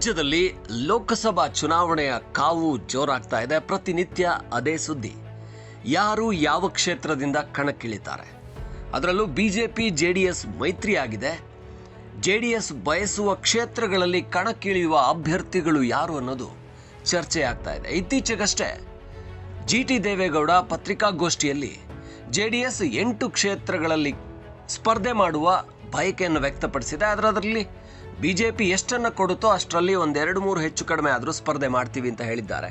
ರಾಜ್ಯದಲ್ಲಿ ಲೋಕಸಭಾ ಚುನಾವಣೆಯ ಕಾವು ಜೋರಾಗ್ತಾ ಇದೆ. ಪ್ರತಿನಿತ್ಯ ಅದೇ ಸುದ್ದಿ. ಯಾರು ಯಾವ ಕ್ಷೇತ್ರದಿಂದ ಕಣಕ್ಕಿಳಿತಾರೆ? ಅದರಲ್ಲೂ ಬಿಜೆಪಿ ಎಸ್ ಮೈತ್ರಿಯಾಗಿದೆ. ಎಸ್ ಬಯಸುವ ಕ್ಷೇತ್ರಗಳಲ್ಲಿ ಕಣಕ್ಕಿಳಿಯುವ ಅಭ್ಯರ್ಥಿಗಳು ಯಾರು ಅನ್ನೋದು ಚರ್ಚೆ ಆಗ್ತಾ ಇದೆ. ಇತ್ತೀಚೆಗಷ್ಟೇ ಜಿ ಟಿ ದೇವೇಗೌಡ ಪತ್ರಿಕಾಗೋಷ್ಠಿಯಲ್ಲಿ ಜೆ ಡಿ ಎಸ್ ಎಂಟು ಕ್ಷೇತ್ರಗಳಲ್ಲಿ ಸ್ಪರ್ಧೆ ಮಾಡುವ ಬಯಕೆಯನ್ನು ವ್ಯಕ್ತಪಡಿಸಿದೆ. ಅದರಲ್ಲಿ ಬಿಜೆಪಿ ಎಷ್ಟನ್ನು ಕೊಡುತ್ತೋ ಅಷ್ಟರಲ್ಲಿ ಒಂದೆರಡು ಮೂರು ಹೆಚ್ಚು ಕಡಿಮೆ ಆದರೂ ಸ್ಪರ್ಧೆ ಮಾಡ್ತೀವಿ ಅಂತ ಹೇಳಿದ್ದಾರೆ.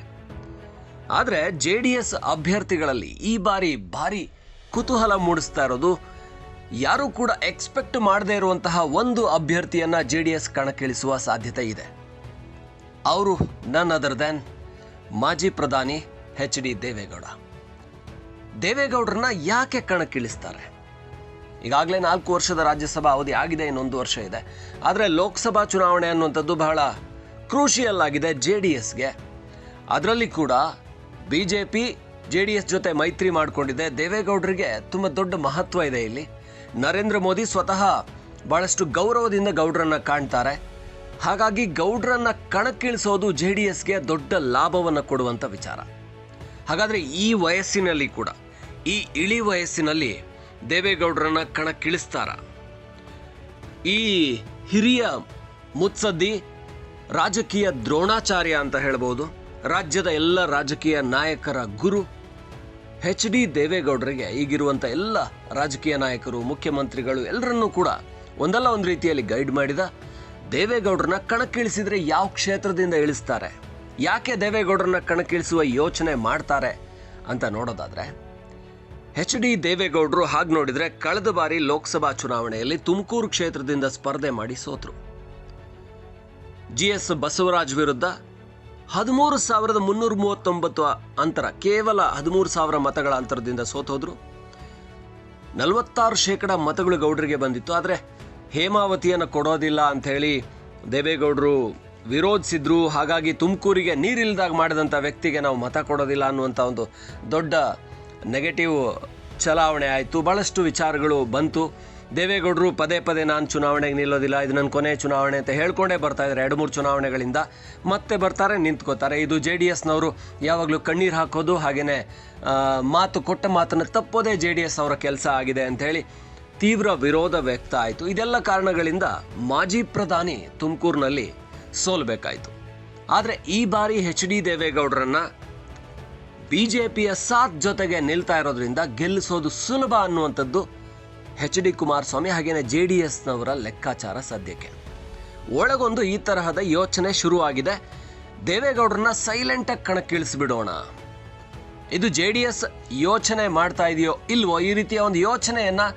ಆದರೆ ಜೆ ಡಿ ಎಸ್ ಅಭ್ಯರ್ಥಿಗಳಲ್ಲಿ ಈ ಬಾರಿ ಭಾರಿ ಕುತೂಹಲ ಮೂಡಿಸ್ತಾ ಇರೋದು, ಯಾರೂ ಕೂಡ ಎಕ್ಸ್ಪೆಕ್ಟ್ ಮಾಡದೇ ಇರುವಂತಹ ಒಂದು ಅಭ್ಯರ್ಥಿಯನ್ನ ಜೆ ಡಿ ಎಸ್ ಕಣಕ್ಕಿಳಿಸುವ ಸಾಧ್ಯತೆ ಇದೆ. ಅವರು ನನ್ ಅದರ್ ದೆನ್ ಮಾಜಿ ಪ್ರಧಾನಿ ಎಚ್ ಡಿ ದೇವೇಗೌಡ. ದೇವೇಗೌಡರನ್ನ ಯಾಕೆ ಕಣಕ್ಕಿಳಿಸ್ತಾರೆ? ಈಗಾಗಲೇ ನಾಲ್ಕು ವರ್ಷದ ರಾಜ್ಯಸಭಾ ಅವಧಿ ಆಗಿದೆ, ಇನ್ನೊಂದು ವರ್ಷ ಇದೆ. ಆದರೆ ಲೋಕಸಭಾ ಚುನಾವಣೆ ಅನ್ನುವಂಥದ್ದು ಬಹಳ ಕ್ರೂಷಿಯಲ್ ಆಗಿದೆ ಜೆ ಡಿ ಎಸ್ಗೆ. ಅದರಲ್ಲಿ ಕೂಡ B J P, J D S ಜೊತೆ ಮೈತ್ರಿ ಮಾಡಿಕೊಂಡಿದೆ. ದೇವೇಗೌಡರಿಗೆ ತುಂಬ ದೊಡ್ಡ ಮಹತ್ವ ಇದೆ ಇಲ್ಲಿ. ನರೇಂದ್ರ ಮೋದಿ ಸ್ವತಃ ಬಹಳಷ್ಟು ಗೌರವದಿಂದ ಗೌಡ್ರನ್ನ ಕಾಣ್ತಾರೆ. ಹಾಗಾಗಿ ಗೌಡ್ರನ್ನ ಕಣಕ್ಕಿಳಿಸೋದು ಜೆ ಡಿ ಎಸ್ಗೆ ದೊಡ್ಡ ಲಾಭವನ್ನು ಕೊಡುವಂಥ ವಿಚಾರ. ಹಾಗಾದರೆ ಈ ವಯಸ್ಸಿನಲ್ಲಿ ಕೂಡ, ಈ ಇಳಿ ವಯಸ್ಸಿನಲ್ಲಿ ದೇವೇಗೌಡರನ್ನ ಕಣಕ್ಕಿಳಿಸ್ತಾರ. ಈ ಹಿರಿಯ ಮುತ್ಸದ್ದಿ ರಾಜಕೀಯ ದ್ರೋಣಾಚಾರ್ಯ ಅಂತ ಹೇಳ್ಬೋದು. ರಾಜ್ಯದ ಎಲ್ಲ ರಾಜಕೀಯ ನಾಯಕರ ಗುರು ಎಚ್ ಡಿ ದೇವೇಗೌಡರಿಗೆ ಈಗಿರುವಂಥ ಎಲ್ಲ ರಾಜಕೀಯ ನಾಯಕರು, ಮುಖ್ಯಮಂತ್ರಿಗಳು ಎಲ್ಲರನ್ನೂ ಕೂಡ ಒಂದಲ್ಲ ಒಂದು ರೀತಿಯಲ್ಲಿ ಗೈಡ್ ಮಾಡಿದ ದೇವೇಗೌಡರನ್ನ ಕಣಕ್ಕಿಳಿಸಿದರೆ ಯಾವ ಕ್ಷೇತ್ರದಿಂದ ಇಳಿಸ್ತಾರೆ? ಯಾಕೆ ದೇವೇಗೌಡರನ್ನ ಕಣಕ್ಕಿಳಿಸುವ ಯೋಚನೆ ಮಾಡ್ತಾರೆ ಅಂತ ನೋಡೋದಾದ್ರೆ ಎಚ್ ಡಿ ದೇವೇಗೌಡರು ಹಾಗೆ ನೋಡಿದ್ರೆ ಕಳೆದ ಬಾರಿ ಲೋಕಸಭಾ ಚುನಾವಣೆಯಲ್ಲಿ ತುಮಕೂರು ಕ್ಷೇತ್ರದಿಂದ ಸ್ಪರ್ಧೆ ಮಾಡಿ ಸೋತರು. ಜಿ ಎಸ್ ಬಸವರಾಜ್ ವಿರುದ್ಧ ಹದಿಮೂರು ಸಾವಿರದ ಮುನ್ನೂರ ಮೂವತ್ತೊಂಬತ್ತು ಅಂತರ ಕೇವಲ ಹದಿಮೂರು ಸಾವಿರ ಮತಗಳ ಅಂತರದಿಂದ ಸೋತೋದ್ರು ನಲವತ್ತಾರು ಶೇಕಡ ಮತಗಳು ಗೌಡರಿಗೆ ಬಂದಿತ್ತು, ಆದರೆ ಹೇಮಾವತಿಯನ್ನು ಕೊಡೋದಿಲ್ಲ ಅಂತ ಹೇಳಿ ದೇವೇಗೌಡರು ವಿರೋಧಿಸಿದ್ರು. ಹಾಗಾಗಿ ತುಮಕೂರಿಗೆ ನೀರಿಲ್ದಾಗ ಮಾಡಿದಂಥ ವ್ಯಕ್ತಿಗೆ ನಾವು ಮತ ಕೊಡೋದಿಲ್ಲ ಅನ್ನುವಂಥ ಒಂದು ದೊಡ್ಡ ನೆಗೆಟಿವ್ ಚಲಾವಣೆ ಆಯಿತು. ಭಾಳಷ್ಟು ವಿಚಾರಗಳು ಬಂತು. ದೇವೇಗೌಡರು ಪದೇ ಪದೇ ನಾನು ಚುನಾವಣೆಗೆ ನಿಲ್ಲೋದಿಲ್ಲ, ಇದು ನನ್ನ ಕೊನೆ ಚುನಾವಣೆ ಅಂತ ಹೇಳ್ಕೊಂಡೇ ಬರ್ತಾ ಇದ್ದಾರೆ. ಎರಡು ಮೂರು ಚುನಾವಣೆಗಳಿಂದ ಮತ್ತೆ ಬರ್ತಾರೆ, ನಿಂತ್ಕೋತಾರೆ. ಇದು ಜೆ ಡಿ ಎಸ್ನವರು ಯಾವಾಗಲೂ ಕಣ್ಣೀರು ಹಾಕೋದು ಹಾಗೆಯೇ ಮಾತು ಕೊಟ್ಟ ಮಾತನ್ನು ತಪ್ಪೋದೇ ಜೆ ಡಿ ಎಸ್ ಅವರ ಕೆಲಸ ಆಗಿದೆ ಅಂಥೇಳಿ ತೀವ್ರ ವಿರೋಧ ವ್ಯಕ್ತ ಆಯಿತು. ಇದೆಲ್ಲ ಕಾರಣಗಳಿಂದ ಮಾಜಿ ಪ್ರಧಾನಿ ತುಮಕೂರಿನಲ್ಲಿ ಸೋಲ್ಬೇಕಾಯಿತು. ಆದರೆ ಈ ಬಾರಿ ಎಚ್ ಡಿ ದೇವೇಗೌಡರನ್ನ ಬಿಜೆಪಿಯ ಸಾತ್ ಜೊತೆಗೆ ನಿಲ್ತಾ ಇರೋದ್ರಿಂದ ಗೆಲ್ಲಿಸೋದು ಸುಲಭ ಅನ್ನುವಂಥದ್ದು ಎಚ್ ಡಿ ಕುಮಾರಸ್ವಾಮಿ ಹಾಗೆಯೇ ಜೆ ಡಿ ಎಸ್ನವರ ಲೆಕ್ಕಾಚಾರ ಸದ್ಯಕ್ಕೆ. ಒಳಗೊಂದು ಈ ತರಹದ ಯೋಚನೆ ಶುರುವಾಗಿದೆ. ದೇವೇಗೌಡರನ್ನ ಸೈಲೆಂಟಾಗಿ ಕಣಕ್ಕಿಳಿಸ್ಬಿಡೋಣ. ಇದು ಜೆ ಡಿ ಎಸ್ ಯೋಚನೆ ಮಾಡ್ತಾ ಇದೆಯೋ ಇಲ್ವೋ ಈ ರೀತಿಯ ಒಂದು ಯೋಚನೆಯನ್ನು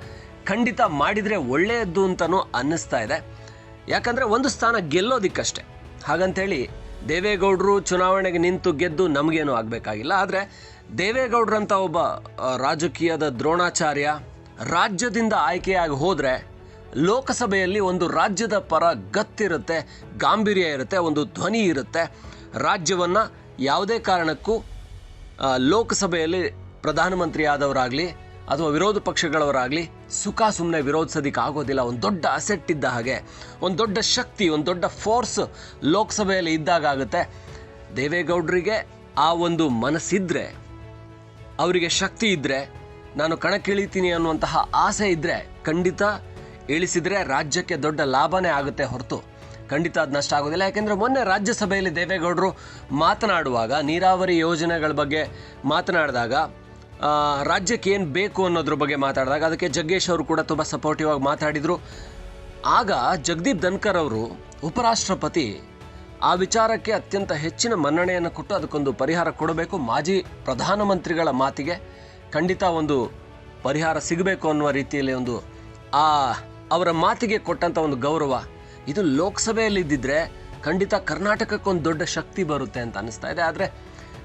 ಖಂಡಿತ ಮಾಡಿದ್ರೆ ಒಳ್ಳೆಯದ್ದು ಅಂತಲೂ ಅನ್ನಿಸ್ತಾ ಇದೆ. ಯಾಕಂದ್ರೆ ಒಂದು ಸ್ಥಾನ ಗೆಲ್ಲೋದಿಕ್ಕಷ್ಟೇ. ಹಾಗಂತೇಳಿ ದೇವೇಗೌಡರು ಚುನಾವಣೆಗೆ ನಿಂತು ಗೆದ್ದು ನಮಗೇನು ಆಗಬೇಕಾಗಿಲ್ಲ. ಆದರೆ ದೇವೇಗೌಡರಂತ ಒಬ್ಬ ರಾಜಕೀಯದ ದ್ರೋಣಾಚಾರ್ಯ ರಾಜ್ಯದಿಂದ ಆಯ್ಕೆಯಾಗಿ ಹೋದರೆ ಲೋಕಸಭೆಯಲ್ಲಿ ಒಂದು ರಾಜ್ಯದ ಪರ ಗತ್ತಿರುತ್ತೆ, ಗಾಂಭೀರ್ಯ ಇರುತ್ತೆ, ಒಂದು ಧ್ವನಿ ಇರುತ್ತೆ. ರಾಜ್ಯವನ್ನು ಯಾವುದೇ ಕಾರಣಕ್ಕೂ ಲೋಕಸಭೆಯಲ್ಲಿ ಪ್ರಧಾನಮಂತ್ರಿ ಆದವರಾಗಲಿ ಅಥವಾ ವಿರೋಧ ಪಕ್ಷಗಳವರಾಗಲಿ ಸುಖ ಸುಮ್ಮನೆ ವಿರೋಧಿಸೋದಕ್ಕೆ ಆಗೋದಿಲ್ಲ. ಒಂದು ದೊಡ್ಡ ಅಸೆಟ್ ಇದ್ದ ಹಾಗೆ, ಒಂದು ದೊಡ್ಡ ಶಕ್ತಿ, ಒಂದು ದೊಡ್ಡ ಫೋರ್ಸ್ ಲೋಕಸಭೆಯಲ್ಲಿ ಇದ್ದಾಗ ಆಗುತ್ತೆ. ದೇವೇಗೌಡರಿಗೆ ಆ ಒಂದು ಮನಸ್ಸಿದ್ರೆ, ಅವರಿಗೆ ಶಕ್ತಿ ಇದ್ದರೆ ನಾನು ಕಣಕ್ಕಿಳಿತೀನಿ ಅನ್ನುವಂತಹ ಆಸೆ ಇದ್ದರೆ ಖಂಡಿತ ಇಳಿಸಿದರೆ ರಾಜ್ಯಕ್ಕೆ ದೊಡ್ಡ ಲಾಭನೇ ಆಗುತ್ತೆ ಹೊರತು. ಖಂಡಿತ ಅದು ನಷ್ಟ ಆಗೋದಿಲ್ಲ. ಯಾಕೆಂದರೆ ಮೊನ್ನೆ ರಾಜ್ಯಸಭೆಯಲ್ಲಿ ದೇವೇಗೌಡರು ಮಾತನಾಡುವಾಗ, ನೀರಾವರಿ ಯೋಜನೆಗಳ ಬಗ್ಗೆ ಮಾತನಾಡಿದಾಗ ರಾಜ್ಯಕ್ಕೆ ಏನು ಬೇಕು ಅನ್ನೋದ್ರ ಬಗ್ಗೆ ಮಾತಾಡಿದಾಗ ಅದಕ್ಕೆ ಜಗ್ಗೇಶ್ ಅವರು ಕೂಡ ತುಂಬ ಸಪೋರ್ಟಿವ್ ಆಗಿ ಮಾತಾಡಿದರು. ಆಗ ಜಗದೀಪ್ ಧನ್ಕರ್ ಅವರು ಉಪರಾಷ್ಟ್ರಪತಿ ಆ ವಿಚಾರಕ್ಕೆ ಅತ್ಯಂತ ಹೆಚ್ಚಿನ ಮನ್ನಣೆಯನ್ನು ಕೊಟ್ಟು ಅದಕ್ಕೊಂದು ಪರಿಹಾರ ಕೊಡಬೇಕು. ಮಾಜಿ ಪ್ರಧಾನಮಂತ್ರಿಗಳ ಮಾತಿಗೆ ಖಂಡಿತ ಒಂದು ಪರಿಹಾರ ಸಿಗಬೇಕು ಅನ್ನುವ ರೀತಿಯಲ್ಲಿ ಒಂದು ಆ ಅವರ ಮಾತಿಗೆ ಕೊಟ್ಟಂಥ ಒಂದು ಗೌರವ ಇದು ಲೋಕಸಭೆಯಲ್ಲಿ ಇದ್ದಿದ್ರೆ ಖಂಡಿತ ಕರ್ನಾಟಕಕ್ಕೊಂದು ದೊಡ್ಡ ಶಕ್ತಿ ಬರುತ್ತೆ ಅಂತ ಅನಿಸ್ತಾ ಇದೆ. ಆದರೆ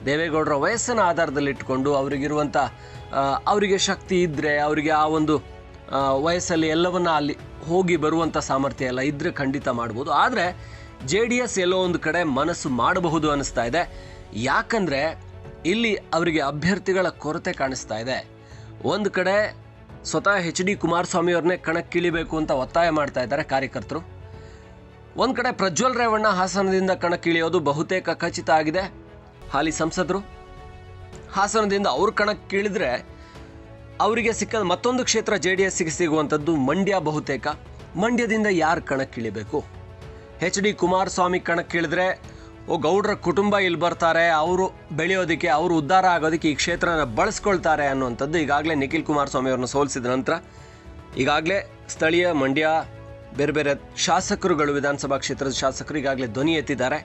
ದೇವೇಗೌಡರ ವಯಸ್ಸನ್ನು ಆಧಾರದಲ್ಲಿ ಇಟ್ಕೊಂಡು ಅವರಿಗಿರುವಂಥ ಅವರಿಗೆ ಶಕ್ತಿ ಇದ್ದರೆ ಅವರಿಗೆ ಆ ಒಂದು ವಯಸ್ಸಲ್ಲಿ ಎಲ್ಲವನ್ನ ಅಲ್ಲಿ ಹೋಗಿ ಬರುವಂಥ ಸಾಮರ್ಥ್ಯ ಎಲ್ಲ ಇದ್ದರೆ ಖಂಡಿತ ಮಾಡ್ಬೋದು. ಆದರೆ ಜೆ ಡಿ ಎಸ್ ಎಲ್ಲೋ ಒಂದು ಕಡೆ ಮನಸ್ಸು ಮಾಡಬಹುದು ಅನ್ನಿಸ್ತಾ ಇದೆ. ಯಾಕಂದರೆ ಇಲ್ಲಿ ಅವರಿಗೆ ಅಭ್ಯರ್ಥಿಗಳ ಕೊರತೆ ಕಾಣಿಸ್ತಾ ಇದೆ. ಒಂದು ಕಡೆ ಸ್ವತಃ ಎಚ್ ಡಿ ಕುಮಾರಸ್ವಾಮಿ ಅವ್ರನ್ನೇ ಕಣಕ್ಕಿಳಿಬೇಕು ಅಂತ ಒತ್ತಾಯ ಮಾಡ್ತಾ ಇದ್ದಾರೆ ಕಾರ್ಯಕರ್ತರು. ಒಂದು ಕಡೆ ಪ್ರಜ್ವಲ್ ರೇವಣ್ಣ ಹಾಸನದಿಂದ ಕಣಕ್ಕಿಳಿಯೋದು ಬಹುತೇಕ ಖಚಿತ ಆಗಿದೆ. ಹಾಲಿ ಸಂಸದರು, ಹಾಸನದಿಂದ ಅವ್ರ ಕಣಕ್ಕಿಳಿದ್ರೆ ಅವರಿಗೆ ಸಿಕ್ಕ ಮತ್ತೊಂದು ಕ್ಷೇತ್ರ ಜೆ ಡಿ ಎಸ್ಗೆ ಸಿಗುವಂಥದ್ದು ಮಂಡ್ಯ ಬಹುತೇಕ. ಮಂಡ್ಯದಿಂದ ಯಾರು ಕಣಕ್ಕಿಳಿಬೇಕು ಎಚ್ ಡಿ ಕುಮಾರಸ್ವಾಮಿ ಕಣಕ್ಕಿಳಿದ್ರೆ ಓ ಗೌಡ್ರ ಕುಟುಂಬ ಇಲ್ಲಿ ಬರ್ತಾರೆ, ಅವರು ಬೆಳೆಯೋದಕ್ಕೆ, ಅವರು ಉದ್ಧಾರ ಆಗೋದಕ್ಕೆ ಈ ಕ್ಷೇತ್ರನ ಬಳಸ್ಕೊಳ್ತಾರೆ ಅನ್ನುವಂಥದ್ದು ಈಗಾಗಲೇ ನಿಖಿಲ್ ಕುಮಾರಸ್ವಾಮಿ ಅವ್ರನ್ನ ಸೋಲಿಸಿದ ನಂತರ. ಈಗಾಗಲೇ ಸ್ಥಳೀಯ ಮಂಡ್ಯ, ಬೇರೆ ಬೇರೆ ಶಾಸಕರುಗಳು ವಿಧಾನಸಭಾ ಕ್ಷೇತ್ರದ ಶಾಸಕರು ಈಗಾಗಲೇ ಧ್ವನಿ ಎತ್ತಿದ್ದಾರೆ.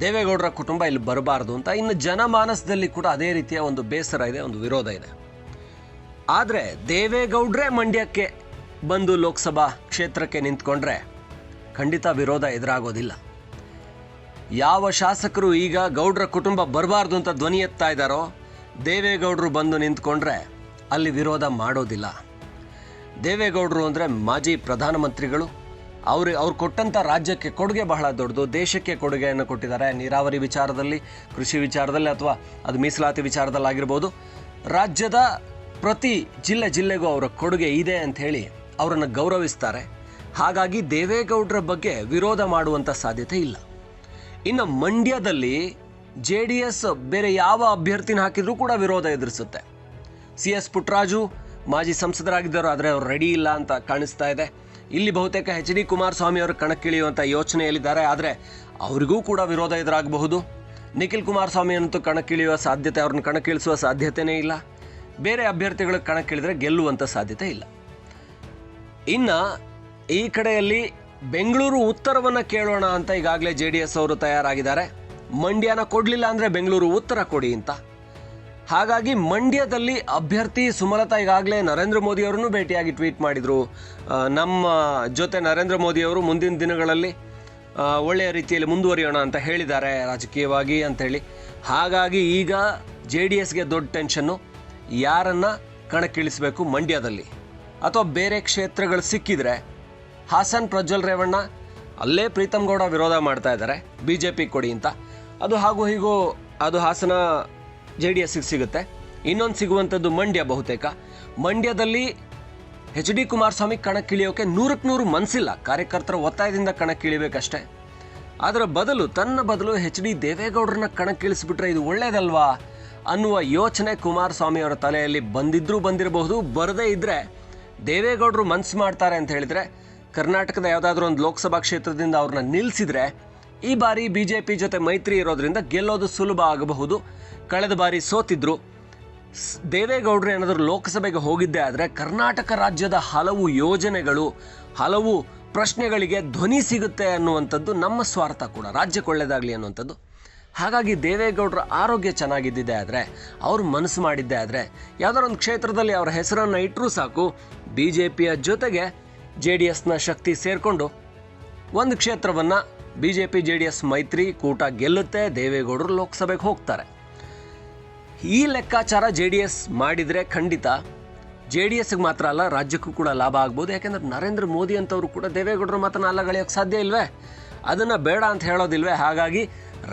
ದೇವೇಗೌಡರ ಕುಟುಂಬ ಇಲ್ಲಿ ಬರಬಾರ್ದು ಅಂತ ಇನ್ನು ಜನಮಾನಸದಲ್ಲಿ ಕೂಡ ಅದೇ ರೀತಿಯ ಒಂದು ಬೇಸರ ಇದೆ, ಒಂದು ವಿರೋಧ ಇದೆ. ಆದರೆ ದೇವೇಗೌಡರೇ ಮಂಡ್ಯಕ್ಕೆ ಬಂದು ಲೋಕಸಭಾ ಕ್ಷೇತ್ರಕ್ಕೆ ನಿಂತ್ಕೊಂಡ್ರೆ ಖಂಡಿತ ವಿರೋಧ ಎದುರಾಗೋದಿಲ್ಲ. ಯಾವ ಶಾಸಕರು ಈಗ ಗೌಡ್ರ ಕುಟುಂಬ ಬರಬಾರ್ದು ಅಂತ ಧ್ವನಿ ಎತ್ತಾ ಇದ್ದಾರೋ, ದೇವೇಗೌಡರು ಬಂದು ನಿಂತ್ಕೊಂಡ್ರೆ ಅಲ್ಲಿ ವಿರೋಧ ಮಾಡೋದಿಲ್ಲ. ದೇವೇಗೌಡರು ಅಂದರೆ ಮಾಜಿ ಪ್ರಧಾನಮಂತ್ರಿಗಳು ಅವರು ಅವ್ರು ಕೊಟ್ಟಂಥ ರಾಜ್ಯಕ್ಕೆ ಕೊಡುಗೆ ಬಹಳ ದೊಡ್ಡದು. ದೇಶಕ್ಕೆ ಕೊಡುಗೆಯನ್ನು ಕೊಟ್ಟಿದ್ದಾರೆ. ನೀರಾವರಿ ವಿಚಾರದಲ್ಲಿ, ಕೃಷಿ ವಿಚಾರದಲ್ಲಿ ಅಥವಾ ಅದು ಮೀಸಲಾತಿ ವಿಚಾರದಲ್ಲಾಗಿರ್ಬೋದು ರಾಜ್ಯದ ಪ್ರತಿ ಜಿಲ್ಲೆ ಜಿಲ್ಲೆಗೂ ಅವರ ಕೊಡುಗೆ ಇದೆ ಅಂತ ಹೇಳಿ ಅವರನ್ನು ಗೌರವಿಸ್ತಾರೆ. ಹಾಗಾಗಿ ದೇವೇಗೌಡರ ಬಗ್ಗೆ ವಿರೋಧ ಮಾಡುವಂಥ ಸಾಧ್ಯತೆ ಇಲ್ಲ. ಇನ್ನು ಮಂಡ್ಯದಲ್ಲಿ ಜೆ ಡಿ ಎಸ್ ಬೇರೆ ಯಾವ ಅಭ್ಯರ್ಥಿನ ಹಾಕಿದರೂ ಕೂಡ ವಿರೋಧ ಎದುರಿಸುತ್ತೆ. ಸಿ ಎಸ್ ಪುಟ್ಟರಾಜು ಮಾಜಿ ಸಂಸದರಾಗಿದ್ದರು, ಆದರೆ ಅವರು ರೆಡಿ ಇಲ್ಲ ಅಂತ ಕಾಣಿಸ್ತಾ ಇದೆ. ಇಲ್ಲಿ ಬಹುತೇಕ ಎಚ್ ಡಿ ಕುಮಾರಸ್ವಾಮಿ ಅವರು ಕಣಕ್ಕಿಳಿಯುವಂಥ ಯೋಚನೆಯಲ್ಲಿದ್ದಾರೆ. ಆದರೆ ಅವರಿಗೂ ಕೂಡ ವಿರೋಧ ಎದುರಾಗಬಹುದು. ನಿಖಿಲ್ ಕುಮಾರಸ್ವಾಮಿ ಅಂತೂ ಕಣಕ್ಕಿಳಿಯುವ ಸಾಧ್ಯತೆ, ಅವ್ರನ್ನ ಕಣಕ್ಕಿಳಿಸುವ ಸಾಧ್ಯತೆಯೇ ಇಲ್ಲ. ಬೇರೆ ಅಭ್ಯರ್ಥಿಗಳು ಕಣಕ್ಕಿಳಿದ್ರೆ ಗೆಲ್ಲುವಂಥ ಸಾಧ್ಯತೆ ಇಲ್ಲ. ಇನ್ನ ಈ ಕಡೆಯಲ್ಲಿ ಬೆಂಗಳೂರು ಉತ್ತರವನ್ನು ಕೇಳೋಣ ಅಂತ ಈಗಾಗಲೇ ಜೆ ಎಸ್ ಅವರು ತಯಾರಾಗಿದ್ದಾರೆ. ಮಂಡ್ಯನ ಕೊಡಲಿಲ್ಲ ಅಂದರೆ ಬೆಂಗಳೂರು ಉತ್ತರ ಕೊಡಿ ಅಂತ. ಹಾಗಾಗಿ ಮಂಡ್ಯದಲ್ಲಿ ಅಭ್ಯರ್ಥಿ ಸುಮಲತಾ ಈಗಾಗಲೇ ನರೇಂದ್ರ ಮೋದಿ ಅವರನ್ನು ಭೇಟಿಯಾಗಿ ಟ್ವೀಟ್ ಮಾಡಿದರು. ನಮ್ಮ ಜೊತೆ ನರೇಂದ್ರ ಮೋದಿ ಅವರು ಮುಂದಿನ ದಿನಗಳಲ್ಲಿ ಒಳ್ಳೆಯ ರೀತಿಯಲ್ಲಿ ಮುಂದುವರಿಯೋಣ ಅಂತ ಹೇಳಿದ್ದಾರೆ ರಾಜಕೀಯವಾಗಿ ಅಂಥೇಳಿ ಹಾಗಾಗಿ ಈಗ ಜೆ ಡಿ ಎಸ್ಗೆ ದೊಡ್ಡ ಟೆನ್ಷನ್ನು, ಯಾರನ್ನು ಕಣಕ್ಕಿಳಿಸಬೇಕು ಮಂಡ್ಯದಲ್ಲಿ? ಅಥವಾ ಬೇರೆ ಕ್ಷೇತ್ರಗಳು ಸಿಕ್ಕಿದರೆ, ಹಾಸನ್ ಪ್ರಜ್ವಲ್ ರೇವಣ್ಣ ಅಲ್ಲೇ ಪ್ರೀತಮ್ ಗೌಡ ವಿರೋಧ ಮಾಡ್ತಾ ಇದ್ದಾರೆ, ಬಿ ಜೆ ಪಿ ಕೊಡಿ ಅಂತ. ಅದು ಹಾಗೂ ಹೀಗೂ, ಅದು ಹಾಸನ ಜೆ ಡಿ ಎಸ್ಗೆ ಸಿಗುತ್ತೆ. ಇನ್ನೊಂದು ಸಿಗುವಂಥದ್ದು ಮಂಡ್ಯ ಬಹುತೇಕ. ಮಂಡ್ಯದಲ್ಲಿ ಎಚ್ ಡಿ ಕುಮಾರಸ್ವಾಮಿ ಕಣಕ್ಕಿಳಿಯೋಕೆ ನೂರಕ್ಕೆ ನೂರು ಮನಸ್ಸಿಲ್ಲ ಕಾರ್ಯಕರ್ತರ ಒತ್ತಾಯದಿಂದ ಕಣಕ್ಕಿಳಿಬೇಕಷ್ಟೇ. ಅದರ ಬದಲು ತನ್ನ ಬದಲು ಎಚ್ ಡಿ ದೇವೇಗೌಡರನ್ನ ಕಣಕ್ಕಿಳಿಸ್ಬಿಟ್ರೆ ಇದು ಒಳ್ಳೇದಲ್ವಾ? ಅನ್ನುವ ಯೋಚನೆ ಕುಮಾರಸ್ವಾಮಿ ಅವರ ತಲೆಯಲ್ಲಿ ಬಂದಿದ್ರೂ ಬಂದಿರಬಹುದು, ಬರದೇ ಇದ್ರೆ ದೇವೇಗೌಡರು ಮನ್ಸು ಮಾಡ್ತಾರೆ ಅಂತ ಹೇಳಿದ್ರೆ, ಕರ್ನಾಟಕದ ಯಾವುದಾದ್ರೂ ಒಂದು ಲೋಕಸಭಾ ಕ್ಷೇತ್ರದಿಂದ ಅವ್ರನ್ನ ನಿಲ್ಲಿಸಿದರೆ ಈ ಬಾರಿ ಬಿ ಜೆ ಪಿ ಜೊತೆ ಮೈತ್ರಿ ಇರೋದ್ರಿಂದ ಗೆಲ್ಲೋದು ಸುಲಭ ಆಗಬಹುದು. ಕಳೆದ ಬಾರಿ ಸೋತಿದ್ರು. ದೇವೇಗೌಡರು ಏನಾದರೂ ಲೋಕಸಭೆಗೆ ಹೋಗಿದ್ದೇ ಆದರೆ ಕರ್ನಾಟಕ ರಾಜ್ಯದ ಹಲವು ಯೋಜನೆಗಳು, ಹಲವು ಪ್ರಶ್ನೆಗಳಿಗೆ ಧ್ವನಿ ಸಿಗುತ್ತೆ ಅನ್ನುವಂಥದ್ದು ನಮ್ಮ ಸ್ವಾರ್ಥ ಕೂಡ, ರಾಜ್ಯಕ್ಕೆ ಒಳ್ಳೆಯದಾಗಲಿ ಅನ್ನುವಂಥದ್ದು. ಹಾಗಾಗಿ ದೇವೇಗೌಡರ ಆರೋಗ್ಯ ಚೆನ್ನಾಗಿದ್ದಿದೆ ಆದರೆ, ಅವ್ರು ಮನಸ್ಸು ಮಾಡಿದ್ದೆ ಆದರೆ, ಯಾವ್ದಾರ ಒಂದು ಕ್ಷೇತ್ರದಲ್ಲಿ ಅವರ ಹೆಸರನ್ನು ಇಟ್ಟರೂ ಸಾಕು ಬಿ ಜೆ ಪಿಯ ಜೊತೆಗೆ ಜೆ ಡಿ ಎಸ್ನ ಶಕ್ತಿ ಸೇರಿಕೊಂಡು ಒಂದು ಕ್ಷೇತ್ರವನ್ನು B J P J D S ಮೈತ್ರಿ ಕೂಟ ಗೆಲ್ಲುತ್ತೆ, ದೇವೇಗೌಡರು ಲೋಕಸಭೆಗೆ ಹೋಗ್ತಾರೆ. ಈ ಲೆಕ್ಕಾಚಾರ ಜೆ ಡಿ ಎಸ್ ಮಾಡಿದರೆ ಖಂಡಿತ ಜೆ ಡಿ ಎಸ್ಗೆ ಮಾತ್ರ ಅಲ್ಲ, ರಾಜ್ಯಕ್ಕೂ ಕೂಡ ಲಾಭ ಆಗ್ಬೋದು. ಯಾಕೆಂದರೆ ನರೇಂದ್ರ ಮೋದಿ ಅಂತವರು ಕೂಡ ದೇವೇಗೌಡರು ಮಾತ್ರ ಅಲ್ಲಗಳೆಯೋಕ್ಕೆ ಸಾಧ್ಯ ಇಲ್ವೇ? ಅದನ್ನು ಬೇಡ ಅಂತ ಹೇಳೋದಿಲ್ವೇ? ಹಾಗಾಗಿ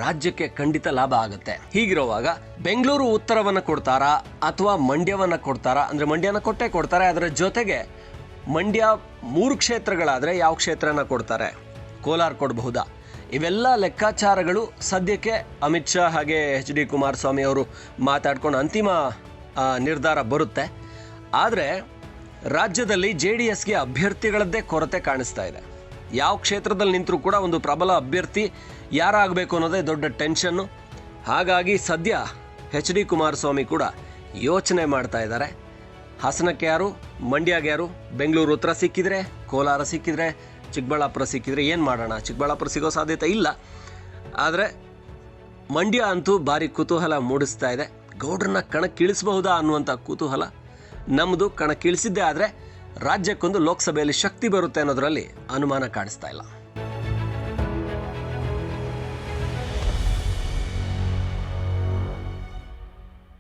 ರಾಜ್ಯಕ್ಕೆ ಖಂಡಿತ ಲಾಭ ಆಗುತ್ತೆ. ಹೀಗಿರುವಾಗ ಬೆಂಗಳೂರು ಉತ್ತರವನ್ನು ಕೊಡ್ತಾರಾ ಅಥವಾ ಮಂಡ್ಯವನ್ನು ಕೊಡ್ತಾರಾ? ಅಂದರೆ ಮಂಡ್ಯನ ಕೊಟ್ಟೇ ಕೊಡ್ತಾರೆ, ಅದರ ಜೊತೆಗೆ ಮಂಡ್ಯ ಮೂರು ಕ್ಷೇತ್ರಗಳಾದರೆ ಯಾವ ಕ್ಷೇತ್ರನ ಕೊಡ್ತಾರೆ? ಕೋಲಾರ ಕೊಡಬಹುದಾ? ಇವೆಲ್ಲ ಲೆಕ್ಕಾಚಾರಗಳು ಸದ್ಯಕ್ಕೆ ಅಮಿತ್ ಶಾ ಹಾಗೆ ಎಚ್ ಡಿ ಕುಮಾರಸ್ವಾಮಿ ಅವರು ಮಾತಾಡ್ಕೊಂಡು ಅಂತಿಮ ನಿರ್ಧಾರ ಬರುತ್ತೆ. ಆದರೆ ರಾಜ್ಯದಲ್ಲಿ ಜೆ ಡಿ ಎಸ್ಗೆ ಅಭ್ಯರ್ಥಿಗಳದ್ದೇ ಕೊರತೆ ಕಾಣಿಸ್ತಾ ಇದೆ. ಯಾವ ಕ್ಷೇತ್ರದಲ್ಲಿ ನಿಂತರೂ ಕೂಡ ಒಂದು ಪ್ರಬಲ ಅಭ್ಯರ್ಥಿ ಯಾರಾಗಬೇಕು ಅನ್ನೋದೇ ದೊಡ್ಡ ಟೆನ್ಷನ್ನು. ಹಾಗಾಗಿ ಸದ್ಯ ಎಚ್ ಡಿ ಕುಮಾರಸ್ವಾಮಿ ಕೂಡ ಯೋಚನೆ ಮಾಡ್ತಾ ಇದ್ದಾರೆ. ಹಾಸನಕ್ಕೆ ಯಾರು, ಮಂಡ್ಯಗೆ ಯಾರು, ಬೆಂಗಳೂರು ಉತ್ತರ ಸಿಕ್ಕಿದ್ರೆ, ಕೋಲಾರ ಸಿಕ್ಕಿದ್ರೆ ಚಿಕ್ಕಬಳ್ಳಾಪುರ ಸಿಕ್ಕಿದರೆ ಏನು ಮಾಡೋಣ? ಚಿಕ್ಕಬಳ್ಳಾಪುರ ಸಿಗೋ ಸಾಧ್ಯತೆ ಇಲ್ಲ. ಆದರೆ ಮಂಡ್ಯ ಅಂತೂ ಭಾರಿ ಕುತೂಹಲ ಮೂಡಿಸ್ತಾ ಇದೆ. ಗೌಡ್ರನ್ನ ಕಣಕ್ಕಿಳಿಸಬಹುದಾ ಅನ್ನುವಂಥ ಕುತೂಹಲ ನಮ್ಮದು ಕಣಕ್ಕಿಳಿಸಿದ್ದೇ ಆದರೆ ರಾಜ್ಯಕ್ಕೊಂದು ಲೋಕಸಭೆಯಲ್ಲಿ ಶಕ್ತಿ ಬರುತ್ತೆ ಅನ್ನೋದರಲ್ಲಿ ಅನುಮಾನ ಕಾಣಿಸ್ತಾ ಇಲ್ಲ.